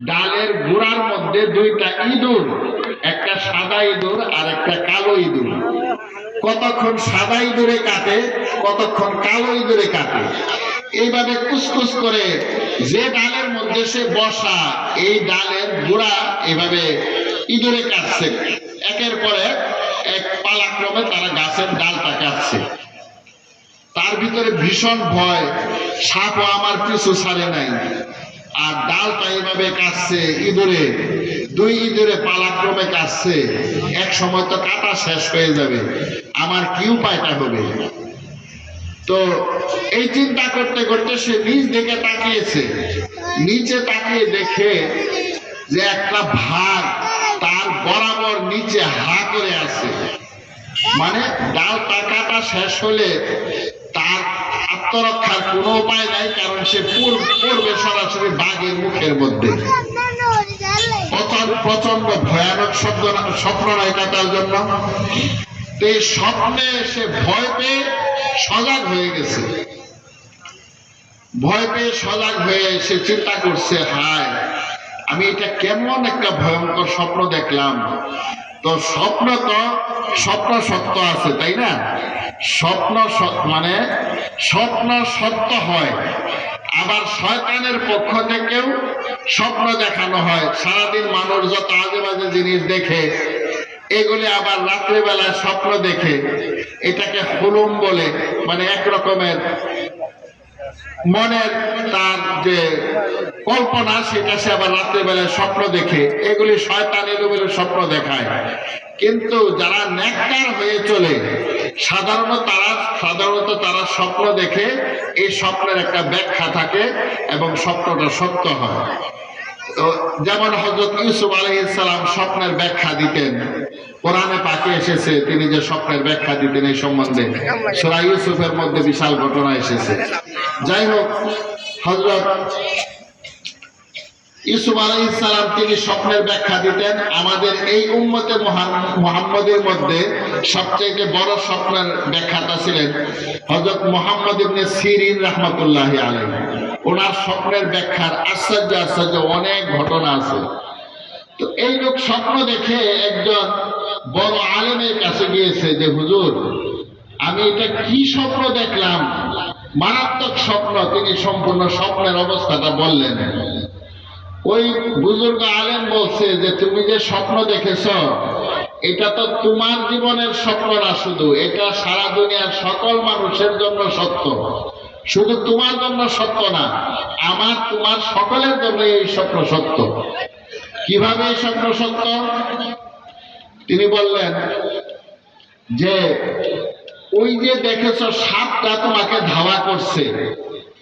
ডালের গোড়ার মধ্যে দুইটা ইঁদুর, একটা সাদা ইঁদুর আর একটা কালো ইঁদুর। কতক্ষণ সাদা ইঁদুরে কাটে, কতক্ষণ কালো ইঁদুরে কাটে। এইভাবে কুসকুস করে যে ডালের মধ্যে সে বসা, এই ডালের গোড়া এভাবে ইঁদুরে কাটছে। একের পর এক পালাক্রমে তারা গাছের ডালটা কাটছে। তার ভিতরে ভীষণ ভয়, সাপও আমার পিছু ছাড়ে নাই। আর ডালটা এইভাবে কাটছে ইঁদুরে। দুই ইঁদুরে পালাক্রমে কাটছে। এক সময় তো কাটা শেষ হয়ে যাবে। আমার কি উপায়টা হবে? তো এই চিন্তা করতে করতে সে নিজ দিকে তাকিয়েছে। নিচে তাকিয়ে দেখে যে একটা ভাগ তার বরাবর নিচে হা করে আছে। মানে ডাল কাটা শেষ হলে আত্মরক্ষার কোনো উপায় নাই, কারণ সে পূর্বে সরাসরি বাঘের মুখের মধ্যে। প্রচণ্ড ভয়ানক শব্দ স্বপ্ন তার জন্য। এই স্বপ্নে সে ভয় পেয়ে সজাগ হয়ে গেছে। ভয় পেয়ে সজাগ হয়ে সে চিন্তা করছে, হায়, আমি এটা কেমন একটা ভয়ঙ্কর স্বপ্ন দেখলাম। তো স্বপ্ন তো, স্বপ্ন সত্য আছে, তাই না? স্বপ্ন মানে স্বপ্ন সত্য হয়, আবার শয়তানের পক্ষ থেকেও স্বপ্ন দেখানো হয়। সারাদিন মানুষ যত আজে বাজে জিনিস দেখে, এগুলি আবার রাত্রিবেলায় স্বপ্ন দেখে। এটাকে হুলুম বলে মানে এক রকমের মনের তার যে কল্পনা, সেটা সে আবার রাত্রেবেলায় স্বপ্ন দেখে। এগুলি শয়তান এগুলো স্বপ্ন দেখায়। কিন্তু যারা নেককার হয়ে চলে, সাধারণত তারা সাধারণত স্বপ্ন দেখে এই স্বপ্নের একটা ব্যাখ্যা থাকে এবং স্বপ্নটা সত্য হয়। তো যেমন হজরত ইউসুফ আলহিসাম স্বপ্নের ব্যাখ্যা দিতেন, কোরআনে পাকে এসেছে, তিনি যে স্বপ্নের ব্যাখ্যা দিতেন এই সম্বন্ধে। সোরা ইউসুফের মধ্যে বিশাল ঘটনা এসেছে। যাই হোক হজরত ইউসুফ আলাইসালাম তিনি স্বপ্নের ব্যাখ্যা দিতেন, আমাদের এই উম্মতে মোহাম্মদের মধ্যে সবচেয়ে বড় স্বপ্নের ব্যাখ্যাটা ছিলেন হজরত মোহাম্মদ ইবনে সিরিন রহমতুল্লাহ আলাই ওনার স্বপ্নের ব্যাখ্যার আশ্চর্য আশ্চর্য অনেক ঘটনা আছে। তো এই লোক স্বপ্ন দেখে একজন বড় আলেমের কাছে গিয়েছে যে, হুজুর, আমি এটা কি স্বপ্ন দেখলাম? মারাত্মক স্বপ্ন। তিনি সম্পূর্ণ স্বপ্নের অবস্থাটা বললেন। ওই বুজুর্গ আলেম বলছে যে, তুমি যে স্বপ্ন দেখেছ, এটা তো তোমার জীবনের স্বপ্ন না শুধু, এটা সারা দুনিয়ার সকল মানুষের জন্য সত্য। শুধু তোমার জন্য সত্য না, আমার, তোমার সকলের জন্য এই স্বপ্ন সত্য। কীভাবে এই স্বপ্ন সত্য? তিনি বললেন যে, ওই যে দেখেছ সাপটা তোমাকে ধাওয়া করছে